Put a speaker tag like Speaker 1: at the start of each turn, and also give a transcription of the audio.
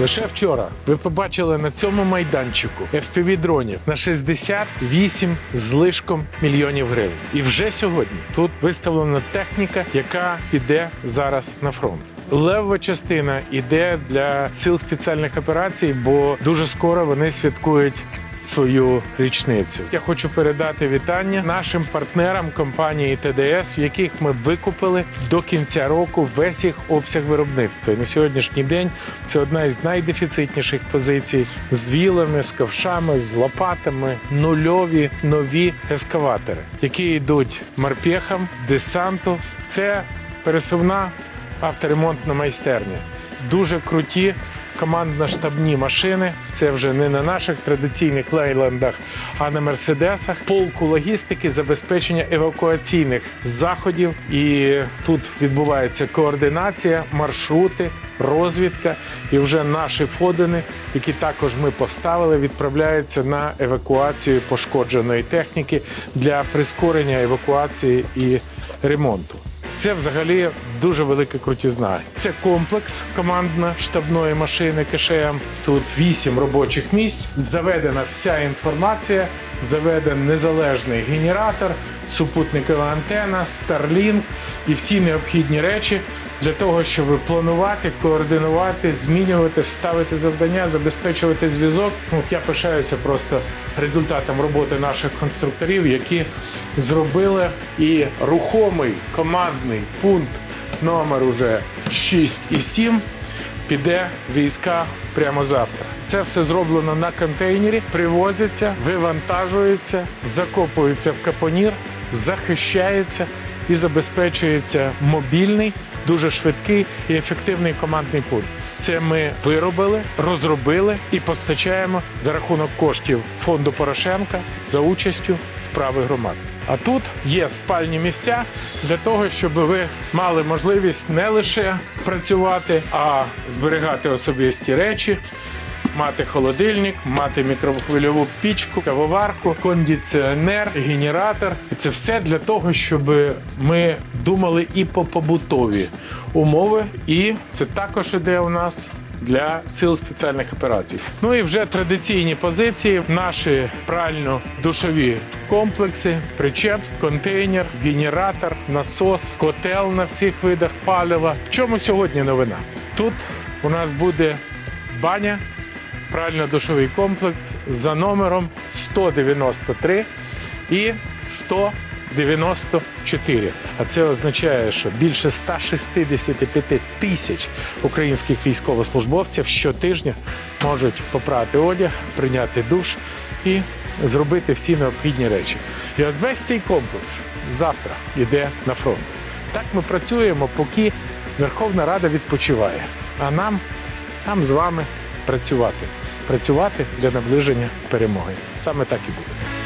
Speaker 1: Лише вчора ви побачили на цьому майданчику fpv дронів на 68 з лишком мільйонів гривень. І вже сьогодні тут виставлена техніка, яка піде зараз на фронт. Левова частина іде для сил спеціальних операцій, бо дуже скоро вони святкують свою річницю. Я хочу передати вітання нашим партнерам компанії ТДС, в яких ми викупили до кінця року весь їх обсяг виробництва. І на сьогоднішній день це одна із найдефіцитніших позицій з вілами, з ковшами, з лопатами, нульові нові ескаватори, які йдуть морпехам, десанту. Це пересувна авторемонтна майстерня. Дуже круті командно-штабні машини. Це вже не на наших традиційних лейлендах, а на мерседесах. Полку логістики, забезпечення евакуаційних заходів. І тут відбувається координація, маршрути, розвідка. І вже наші фодини, які також ми поставили, відправляються на евакуацію пошкодженої техніки для прискорення евакуації і ремонту. Це взагалі дуже велика крутізна. Це комплекс командно-штабної машини КШМ. Тут вісім робочих місць. Заведена вся інформація, заведений незалежний генератор, супутникова антена, Starlink і всі необхідні речі для того, щоб планувати, координувати, змінювати, ставити завдання, забезпечувати зв'язок. Я пишаюся просто результатом роботи наших конструкторів, які зробили і рухомий командний пункт номер уже 6 і 7 піде війська прямо завтра. Це все зроблено на контейнері, привозиться, вивантажується, закопується в капонір, захищається і забезпечується мобільний, дуже швидкий і ефективний командний пункт. Це ми виробили, розробили і постачаємо за рахунок коштів фонду Порошенка за участю справи громад. А тут є спальні місця для того, щоб ви мали можливість не лише працювати, а зберігати особисті речі, мати холодильник, мати мікрохвильову пічку, кавоварку, кондиціонер, генератор. І це все для того, щоб ми думали і по побутові умови. І це також іде у нас. Для сил спеціальних операцій. Ну і вже традиційні позиції: наші прально-душові комплекси, причеп, контейнер, генератор, насос, котел на всіх видах палива. В чому сьогодні новина? Тут у нас буде баня, прально-душовий комплекс за номером 193 і 194. А це означає, що більше 165 тисяч українських військовослужбовців щотижня можуть попрати одяг, прийняти душ і зробити всі необхідні речі. І от весь цей комплекс завтра йде на фронт. Так ми працюємо, поки Верховна Рада відпочиває. А нам, нам з вами працювати. Працювати для наближення перемоги. Саме так і буде.